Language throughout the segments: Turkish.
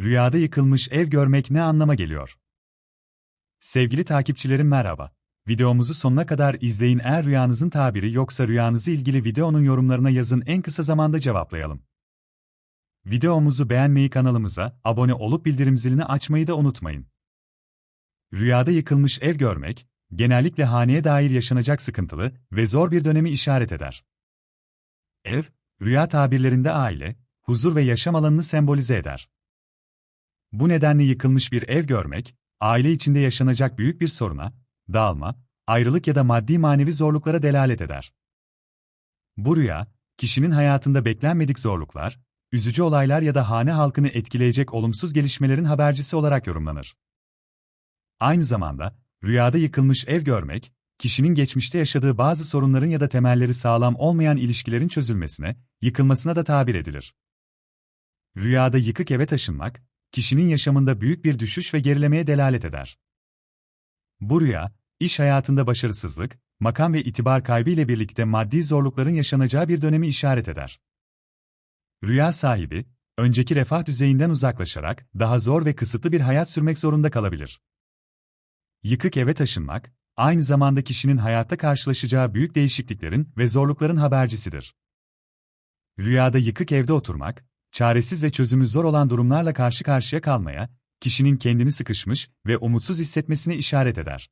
Rüyada yıkılmış ev görmek ne anlama geliyor? Sevgili takipçilerim merhaba. Videomuzu sonuna kadar izleyin eğer rüyanızın tabiri yoksa rüyanızı ilgili videonun yorumlarına yazın en kısa zamanda cevaplayalım. Videomuzu beğenmeyi kanalımıza, abone olup bildirim zilini açmayı da unutmayın. Rüyada yıkılmış ev görmek, genellikle haneye dair yaşanacak sıkıntılı ve zor bir dönemi işaret eder. Ev, rüya tabirlerinde aile, huzur ve yaşam alanını sembolize eder. Bu nedenle yıkılmış bir ev görmek, aile içinde yaşanacak büyük bir soruna, dağılma, ayrılık ya da maddi manevi zorluklara delalet eder. Bu rüya, kişinin hayatında beklenmedik zorluklar, üzücü olaylar ya da hane halkını etkileyecek olumsuz gelişmelerin habercisi olarak yorumlanır. Aynı zamanda, rüyada yıkılmış ev görmek, kişinin geçmişte yaşadığı bazı sorunların ya da temelleri sağlam olmayan ilişkilerin çözülmesine, yıkılmasına da tabir edilir. Rüyada yıkık eve taşınmak, kişinin yaşamında büyük bir düşüş ve gerilemeye delalet eder. Bu rüya, iş hayatında başarısızlık, makam ve itibar kaybı ile birlikte maddi zorlukların yaşanacağı bir dönemi işaret eder. Rüya sahibi, önceki refah düzeyinden uzaklaşarak daha zor ve kısıtlı bir hayat sürmek zorunda kalabilir. Yıkık eve taşınmak, aynı zamanda kişinin hayatta karşılaşacağı büyük değişikliklerin ve zorlukların habercisidir. Rüyada yıkık evde oturmak, çaresiz ve çözümü zor olan durumlarla karşı karşıya kalmaya, kişinin kendini sıkışmış ve umutsuz hissetmesine işaret eder.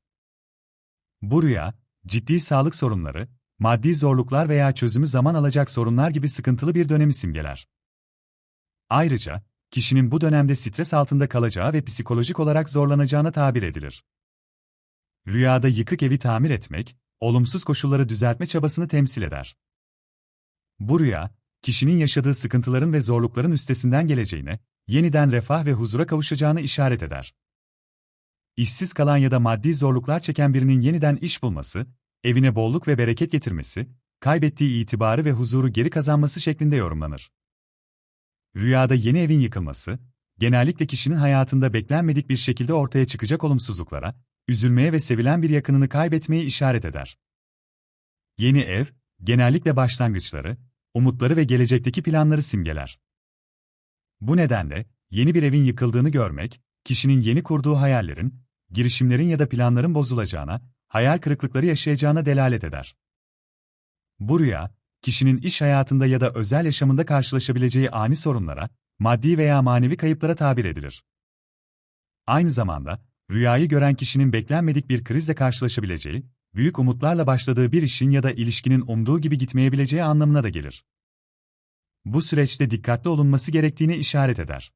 Bu rüya, ciddi sağlık sorunları, maddi zorluklar veya çözümü zaman alacak sorunlar gibi sıkıntılı bir dönemi simgeler. Ayrıca, kişinin bu dönemde stres altında kalacağı ve psikolojik olarak zorlanacağına tabir edilir. Rüyada yıkık evi tamir etmek, olumsuz koşulları düzeltme çabasını temsil eder. Bu rüya, kişinin yaşadığı sıkıntıların ve zorlukların üstesinden geleceğine, yeniden refah ve huzura kavuşacağını işaret eder. İşsiz kalan ya da maddi zorluklar çeken birinin yeniden iş bulması, evine bolluk ve bereket getirmesi, kaybettiği itibarı ve huzuru geri kazanması şeklinde yorumlanır. Rüyada yeni evin yıkılması, genellikle kişinin hayatında beklenmedik bir şekilde ortaya çıkacak olumsuzluklara, üzülmeye ve sevilen bir yakınını kaybetmeye işaret eder. Yeni ev, genellikle başlangıçları, umutları ve gelecekteki planları simgeler. Bu nedenle, yeni bir evin yıkıldığını görmek, kişinin yeni kurduğu hayallerin, girişimlerin ya da planların bozulacağına, hayal kırıklıkları yaşayacağına delalet eder. Bu rüya, kişinin iş hayatında ya da özel yaşamında karşılaşabileceği ani sorunlara, maddi veya manevi kayıplara tabir edilir. Aynı zamanda, rüyayı gören kişinin beklenmedik bir krizle karşılaşabileceği, büyük umutlarla başladığı bir işin ya da ilişkinin umduğu gibi gitmeyebileceği anlamına da gelir. Bu süreçte dikkatli olunması gerektiğini işaret eder.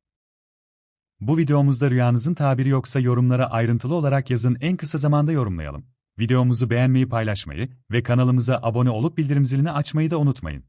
Bu videomuzda rüyanızın tabiri yoksa yorumlara ayrıntılı olarak yazın en kısa zamanda yorumlayalım. Videomuzu beğenmeyi paylaşmayı ve kanalımıza abone olup bildirim zilini açmayı da unutmayın.